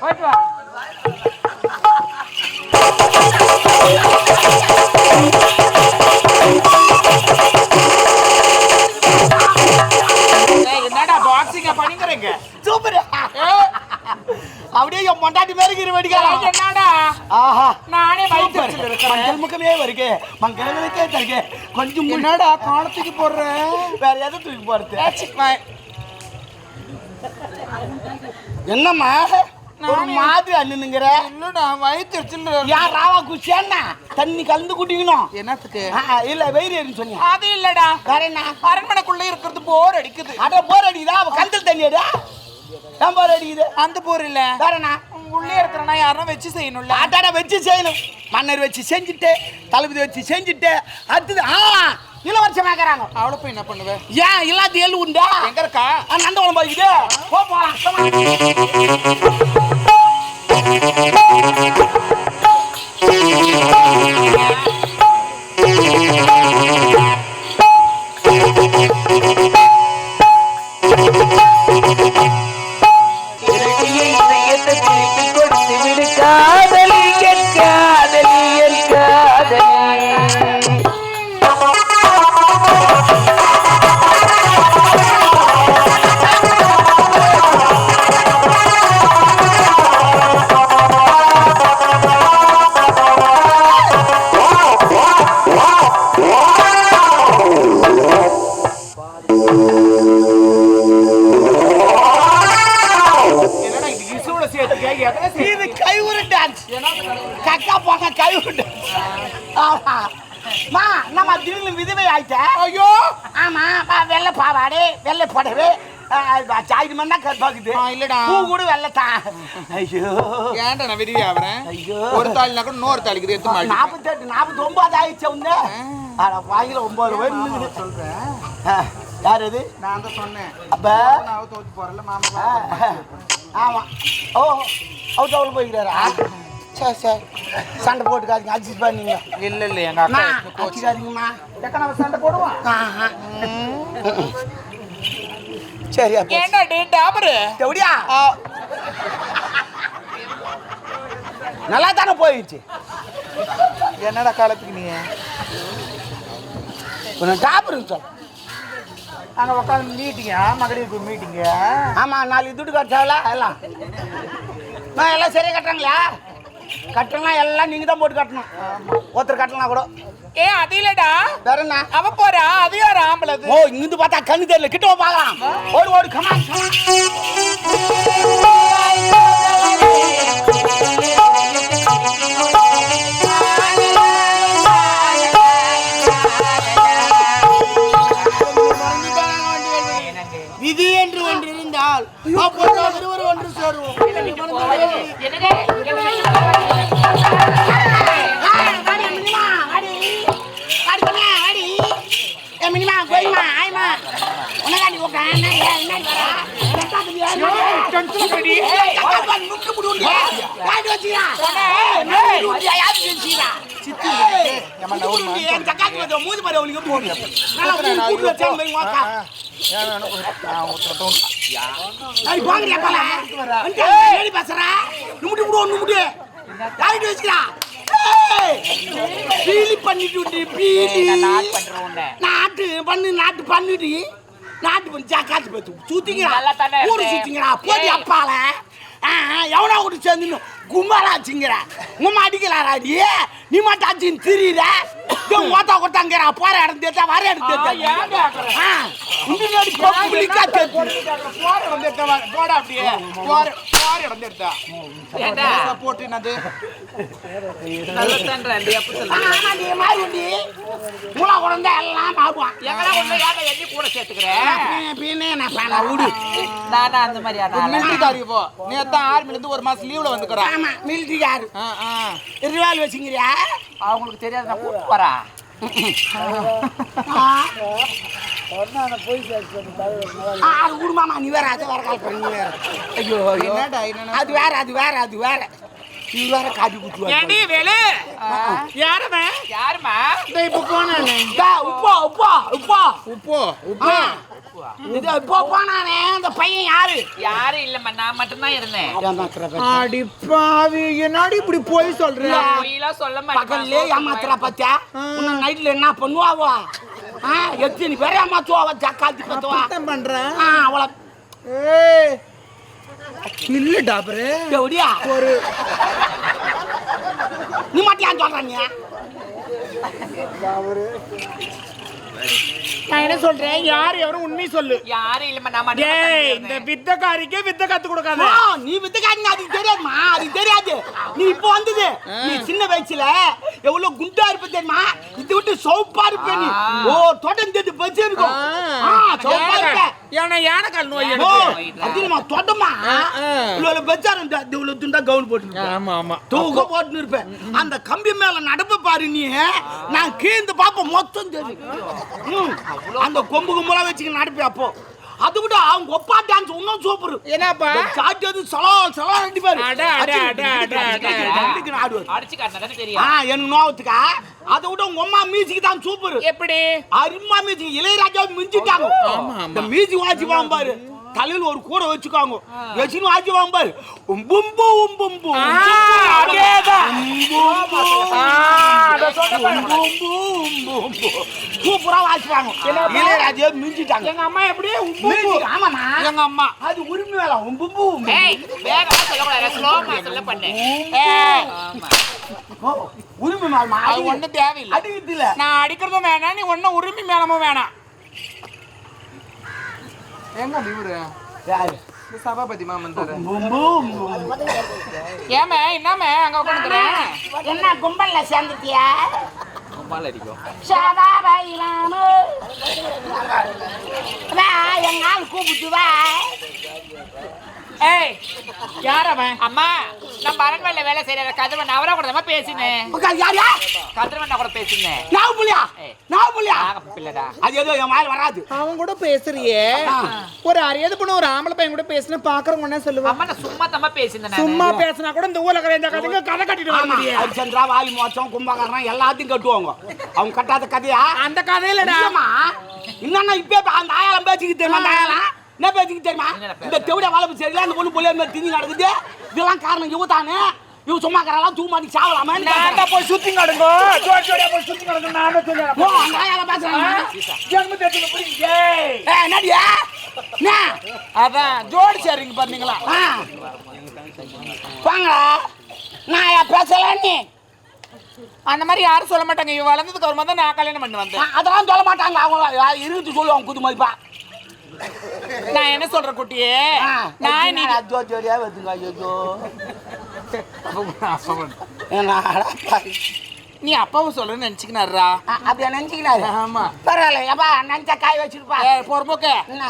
போயிட்டு வா அப்படியே என் பொண்டாட்டி மாதிரி இருக்கிற வெடிக்கலாம் என்னடா? ஆஹா. நானே வயிற்று மஞ்சள் முகமே வருகே. மங்களங்களுக்கே தருகே. கொஞ்சம் முன்ன- என்னடா காலத்துக்கு போடுற வேற எதை தூக்கி போறது என்னம்மா? ஒரு மாதிரி அண்ணுங்கிற இல்லடா வயிற்று யார் ராவா குச்சியாண்ணா தண்ணி கலந்து குட்டிக்கணும் என்னத்துக்கு? இல்ல வெயிறு சொன்னீங்க அது இல்லடா. வேற என்ன? அரண்மனைக்குள்ள இருக்கிறது போர் அடிக்குது. அட போர் அடிக்குதா? கந்தல் தண்ணி அடா போர் அடிக்குது? அந்த போர் இல்ல. வேற என்ன? உள்ளே இருக்கிறனா யாரும் வச்சு செய்யணும்ல? ஆட்டாட வச்சு செய்யணும். மன்னர் வச்சு செஞ்சுட்டு தளபதி வச்சு செஞ்சுட்டு அடுத்தது ஆ இளவரசம் ஆக்குறாங்க அவளை போய் என்ன பண்ணுவ? ஏன் இல்லாத எள்ளு உண்டா? எங்க இருக்கா? நந்த குழம்பு இருக்குது போ போலாம் ಕಾದ கக்கா டான்ஸ் ஆமா மா நம்ம திடீர்னு விதவை ஆயிட்ட? ஐயோ. ஆமா வெள்ளை பாவாடை வெள்ளை புடவை சாய்டு மண்ணா கற்பாக்குது இல்லடா. பூ கூட வெள்ளை தான் ஐயோ. ஏன்டா நான் ஆவறேன் ஐயோ. ஒரு தாளினா கூட இன்னொரு தாளிக்குது எடுத்து மாட்டி நாற்பத்தெட்டு நாற்பத்தி ஒன்பது ஆயிடுச்சு உங்க ஒன்பது ரூபாய் சொல்றேன் யார் அது? நான் தான் சொன்னேன். அப்ப? நான் தோத்து போறல மாமா ஆமா. ஓ அவுட் அவுட் போய்க்கிறாரா? சரி சரி சண்டை போட்டுக்காதீங்க அட்ஜஸ்ட் பண்ணீங்க. இல்ல இல்ல எங்க அக்கா அடிக்காதீங்கம்மா. எக்கா நம்ம சண்டை போடுவோம். ஆஹா. சரி அப்போ. ஏன்டா டே டாபரு எப்படியா நல்லா தானே போயிடுச்சு? என்னடா காலத்துக்கு நீ? கொஞ்சம் டாப்பருங்க சார் அங்க உட்காந்து மீட்டிங்க மகளிருக்கு மீட்டிங்க ஆமா நாலு துட்டு கட்டாங்களா எல்லாம் நான் எல்லாம் சரியா கட்டுறாங்களா? கட்டலாம் எல்லாம் நீங்க தான் போட்டு கட்டணும். ஒருத்தர் கட்டலாம் கூட. ஏ அது இல்லடா. வேற என்ன? அவ போறா அது யார் ஆம்பளை அது? ஓ இங்கிருந்து பார்த்தா கண்ணு தெரியல. கிட்ட பார்க்கலாம். ஓடு ஓடு கமான் விதி என்று ஒன்று இருந்தால் அப்போது ஒன்று சேருவோம். பண்ணிட்டு விட்டு பீலி. நாட்டு பண்ணு நாட்டு பண்ணிட்டு நாட்டு பண்ணி காசு பத்து. சுத்திங்கிறா ஊரு சுத்திங்கிறா போதி அப்பால. எவனா கூட சேர்ந்து கும்பலாச்சுங்கிற உமா அடிக்கலாராடி நீ? மட்டும் ஆச்சுன்னு திரியிற? ஓத்தா கொட்டாங்கிறா போற இடம் தேத்தா வர இடம் ஆ, முன்னாடி பப்ளிக்கா தேத்து. போற இடம் எடுத்தா வா, போடா அப்படியே. போற போற இடம் எடுத்தா சப்போர்ட் என்னது ஆ, ஆமா, நீ மாறி உண்டி. மூளை குழந்தை எல்லாம் மாறுவான் பின்ன நான் பண்ண விடு மிலிட்டரி போ. நீ தான் ஆர்மில இருந்து ஒரு மாசம் லீவ்ல வந்துக்கறா ஆமா மிலிட்டரிக்காரு ஆ ஆ. ரிவால் வச்சுங்கிறியா அவங்களுக்கு தெரியாது நான் கூட்டு என்னடா அது வேற அது வேற அது வேற. நீ வேற காட்டி குத்துவா ஏண்டி வேலு? யாரவன் யாருமா இந்த இப்ப போனானே உப்பா உப்பா உப்பா. உப்போ ஆ. உப்போ இது இப்போ போனானே அந்த பையன் யாரு? யாரும் இல்லம்மா நான் மட்டும்தான் இருந்தேன். அடி பாவி என்னடி இப்படி போய் சொல்ற? பொய்யெல்லாம் சொல்ல பகல்லே ஏமாத்துறா மாட்டேன் பத்தியா உன்னை நைட்ல என்ன பண்ணுவாவோ? ஆ எத்தனை பேர் ஏமாத்துவா ஜக்காத்தி பத்துவா பண்றேன். ஆ அவளை ஏய் இல்ல டாபரு. எப்படியா ஒரு நீ மட்டும் ஏன் சொல்ற நீ? நான் என்ன சொல்றேன்? யார் எவரும் உண்மை சொல்லு. யாரும் இல்லம்மா நான் ஏய் இந்த வித்தக்காரிக்கே வித்த கத்து கொடுக்காத. நீ வித்துக்காரங்க அதுக்கு தெரியாதுமா அதுக்கு தெரியாது. நீ இப்போ வந்தது. நீ சின்ன வயசுல எவ்வளவு குண்டா இருப்ப தெரியுமா? இது விட்டு சோப்பா இருப்ப நீ. ஓ தோட்டம் தேடி பச்சு இருக்கும் சோப்பா இருப்ப. ஏன்னா யானைக்கால் நோய் தோட்டமா ஆ. இவ்வளவு பெச்சாரம் இவ்வளவு துண்டா கவுன் போட்டு ஆமா ஆமா. தூக்க போட்டுன்னு இருப்பேன் அந்த கம்பி மேல நடப்ப பாரு நீ. நான் கீழ்ந்து பாப்ப மொத்தம் தெரியும். அந்த கொம்பு கும்பலா வச்சுக்க நடப்பேன் அப்போ. அது விட அவங்க ஒப்பா டான்ஸ் இன்னும் சூப்பர் என்னப்பா சாட்டி அது சலா சலா அடிப்பாரு அட, அட, அட, அட, அட. ஆடுவார். அடிச்சு காட்டினா ஆ தெரியும் எனக்கு நோவத்துக்கா அதை விட உங்க அம்மா மியூசிக் தான் சூப்பர் எப்படி? அருமா மியூசிக் இளையராஜா மிஞ்சிட்டாங்க. ஆமா, ஆமா. இந்த மியூசிக் வாசிப்பாங்க பாரு தலையில ஒரு கூடை வச்சுக்காங்க. வச்சுன்னு வாசிப்பாங்க பாரு உம்பும்பு உம்பும்பு. சூப்பரா வாசிப்பாங்க. இளையராஜா மிஞ்சிட்டாங்க. எங்க அம்மா எப்படி? ஆமாமா எங்க அம்மா? அது உரிமை வேலை உம்பும்பு உரிமை மேலமா அது ஒண்ணும் தேவையில்லை. அடிக்கிறது இல்ல நான் அடிக்கிறதும் வேணாம் நீ ஒன்னும் உரிமை மேலமும் வேணாம். சபாபதி மாமன் தர உம்பு உம்பு ஏமே என்னமே அங்க உட்காந்துக்கிறேன் என்ன கும்பல்ல சேர்ந்துட்டியா கும்பால் அடிக்கும் சதாபாயிலாமு வா எங்க ஆள் கூப்பிட்டு வா ஏய் யார் அவன் அம்மா நான் அரண்மனையில வேலை செய்யற கதிரவன். அவரா கூட தான் பேசினேன். யார் யார்? கதிரவன் கூட பேசினேன். நான் புள்ளியா. நான் புள்ளியா? பிள்ளைடா. அது ஏதோ என் வாயில் வராது. அவன் கூட பேசுறியே. ஒரு அறியாத பொண்ணு ஒரு ஆம்பளை பையன் கூட பேசினா பாக்குறவங்க என்ன சொல்லுவாங்க? அம்மா நான் சும்மா தம்மா பேசினேன் நானு. சும்மா பேசினா கூட இந்த ஊர்ல இருக்கிற இந்த கதைங்க கதை கட்டிட்டு வர ஆமா முடியும் ஹரிச்சந்திரா வாலி மோச்சம் கும்பகரணம் எல்லாத்தையும் கட்டுவாங்க. அவங்க கட்டாத கதையா? அந்த கதையிலடா. என்னன்னா இப்ப அந்த ஆயாலம் பேச்சுக்கு தெரியுமா அந்த ஆயாலம் என்ன பேச்சுக்கு தெரியுமா? இந்த தெவிட வளர்ப்பு சரியில்லை அந்த பொண்ணு பொலியா மாதிரி திணி நடக்குது. இதெல்லாம் காரணம் இவ தானே. இவ சும்மா கரெல்லாம் தூ மாட்டி சாவலாமா நான் போய் சுத்தி நடங்க. ஜோடி ஜோடியா போய் சுத்தி நடங்க. நானும் சொல்லுறேன் ஓ பேசுறாங்க. ஜென்மத்தை புரியுங்க ஏய். என்னடியா என்ன? அதான் ஜோடி சரிங்க பண்ணீங்களா ஆ. வாங்கடா நான் ஏன் பேசல நீ. அந்த மாதிரி யாரும் சொல்ல மாட்டாங்க. இவ வளர்ந்ததுக்கு அப்புறமா தான் நான் கல்யாணம் பண்ணி வந்தேன். அதெல்லாம் சொல்ல மாட்டாங்க. அவங்க இருந்து சொல்லுவாங்க குது மதிப்பா. நான் என்ன சொல்றேன் குட்டியே? நான் நீ ஜோ ஜோடியா வருதுங்க ஐயோ. நீ அப்பாவும் சொல்றேன்னு நினைச்சுக்கினாருடா. ஆ, அப்படியா நினைச்சுக்கிறாரு ஆமா. பரவாயில்ல எப்பா நினைச்சா காய் வச்சிருப்பா. பொறுமுக்க என்ன?